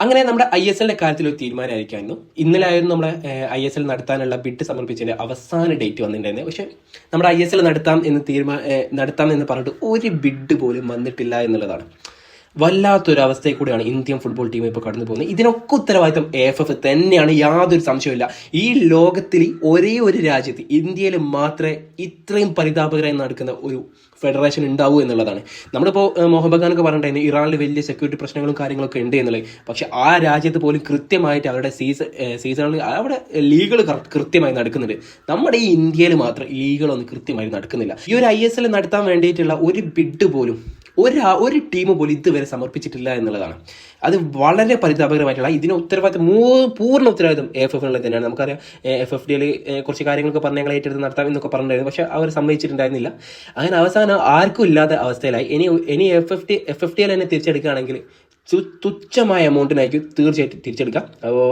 അങ്ങനെ നമ്മുടെ I S എല്ലിന്റെ കാര്യത്തിൽ ഒരു തീരുമാനമായിരിക്കായിരുന്നു. ഇന്നലെ ആയിരുന്നു നമ്മുടെ ഐ എസ് എൽ നടത്താനുള്ള ബിഡ് സമർപ്പിച്ചതിന്റെ അവസാന ഡേറ്റ് വന്നിട്ടുണ്ടായിരുന്നത്. പക്ഷെ നമ്മുടെ ഐ എസ് എൽ നടത്താം എന്ന് തീരുമാനം നടത്താം എന്ന് പറഞ്ഞിട്ട് ഒരു ബിഡ് പോലും വന്നിട്ടില്ല എന്നുള്ളതാണ്. വല്ലാത്തൊരു അവസ്ഥയിൽ കൂടിയാണ് ഇന്ത്യൻ ഫുട്ബോൾ ടീം ഇപ്പോൾ കടന്നു പോകുന്നത്. ഇതിനൊക്കെ ഉത്തരവാദിത്തം എഫ് എഫ് തന്നെയാണ്. യാതൊരു സംശയമില്ല ഈ ലോകത്തിൽ ഒരേ ഒരു രാജ്യത്ത് ഇന്ത്യയിൽ മാത്രമേ ഇത്രയും പരിതാപകരമായി നടക്കുന്ന ഒരു ഫെഡറേഷൻ ഉണ്ടാവൂ എന്നുള്ളതാണ്. നമ്മളിപ്പോൾ മുഹമ്മദ് ഖാനൊക്കെ പറഞ്ഞിട്ടുണ്ടായിരുന്നു ഇറാനിൽ വലിയ സെക്യൂരിറ്റി പ്രശ്നങ്ങളും കാര്യങ്ങളൊക്കെ ഉണ്ട് എന്നുള്ളത്. പക്ഷേ ആ രാജ്യത്ത് പോലും കൃത്യമായിട്ട് അവരുടെ സീസൺ സീസണിൽ അവിടെ ലീഗുകൾ കൃത്യമായി നടക്കുന്നുണ്ട്. നമ്മുടെ ഈ ഇന്ത്യയിൽ മാത്രം ലീഗുകളൊന്നും കൃത്യമായി നടക്കുന്നില്ല. ഈ ഒരു ഐ എസ് എൽ നടത്താൻ വേണ്ടിയിട്ടുള്ള ഒരു ബിഡ് പോലും ഒരു ഒരു ടീം പോലും ഇതുവരെ സമർപ്പിച്ചിട്ടില്ല എന്നുള്ളതാണ്. അത് വളരെ പരിതാപകരമായിട്ടുള്ള ഇതിന് ഉത്തരവാദിത്തം മൂ പൂർണ ഉത്തരവാദിത്തം എഫ് എഫ് തന്നെയാണ്. നമുക്കറിയാം എഫ് എഫ് ഡിയിൽ കുറച്ച് കാര്യങ്ങളൊക്കെ പറഞ്ഞ് ഞങ്ങൾ ഏറ്റെടുത്ത് നടത്താം എന്നൊക്കെ പറഞ്ഞിട്ടുണ്ടായിരുന്നു. പക്ഷെ അവർ സമ്മതിച്ചിട്ടുണ്ടായിരുന്നില്ല. അങ്ങനെ അവസാനം ആർക്കും ഇല്ലാത്ത അവസ്ഥയിലായി. ഇനി ഇനി F F T F F ഡിയിൽ തന്നെ തിരിച്ചെടുക്കുകയാണെങ്കിൽ തുച്ഛമായ എമൗണ്ടിനായിരിക്കും തീർച്ചയായിട്ടും തിരിച്ചെടുക്കാം അപ്പോൾ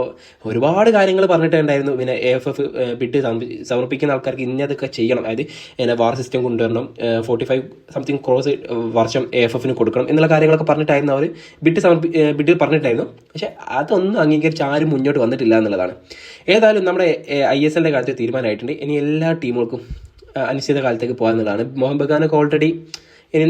ഒരുപാട് കാര്യങ്ങൾ പറഞ്ഞിട്ടുണ്ടായിരുന്നു. പിന്നെ എ എഫ് എഫ് ബിഡ് സമർപ്പിക്കുന്ന ആൾക്കാർക്ക് ഇന്നതൊക്കെ ചെയ്യണം. അതായത് എന്നെ വാർ സിസ്റ്റം കൊണ്ടുവരണം ഫോർട്ടി ഫൈവ് സംതിങ് ക്രോസ് വർഷം എ എഫ് എഫിന് കൊടുക്കണം എന്നുള്ള കാര്യങ്ങളൊക്കെ പറഞ്ഞിട്ടായിരുന്നു അവർ ബിഡ് സമർപ്പി ബിഡ് പറഞ്ഞിട്ടായിരുന്നു. പക്ഷെ അതൊന്നും അംഗീകരിച്ച് ആരും മുന്നോട്ട് വന്നിട്ടില്ല എന്നുള്ളതാണ്. ഏതായാലും നമ്മുടെ ഐ എസ് എല്ലിന്റെ കാര്യത്തിൽ തീരുമാനമായിട്ടുണ്ട്. ഇനി എല്ലാ ടീമുകൾക്കും അനിശ്ചിത കാലത്തേക്ക് പോകാമെന്നുള്ളതാണ് മോഹൻ ബഗാനൊക്കെ ഓൾറെഡി ഇനി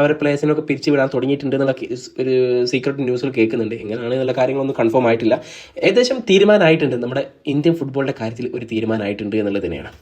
അവരെ പ്ലേസിനൊക്കെ പിരിച്ചു വിടാൻ തുടങ്ങിയിട്ടുണ്ട് എന്നുള്ള ഒരു സീക്രട്ട് ന്യൂസിൽ കേൾക്കുന്നുണ്ട്. എങ്ങനെയാണ് എന്നുള്ള കാര്യങ്ങളൊന്നും കൺഫേം ആയിട്ടില്ല. ഏകദേശം തീരുമാനമായിട്ടുണ്ട്. നമ്മുടെ ഇന്ത്യൻ ഫുട്ബോളിന്റെ കാര്യത്തിൽ ഒരു തീരുമാനമായിട്ടുണ്ട് എന്നുള്ളത് തന്നെയാണ്.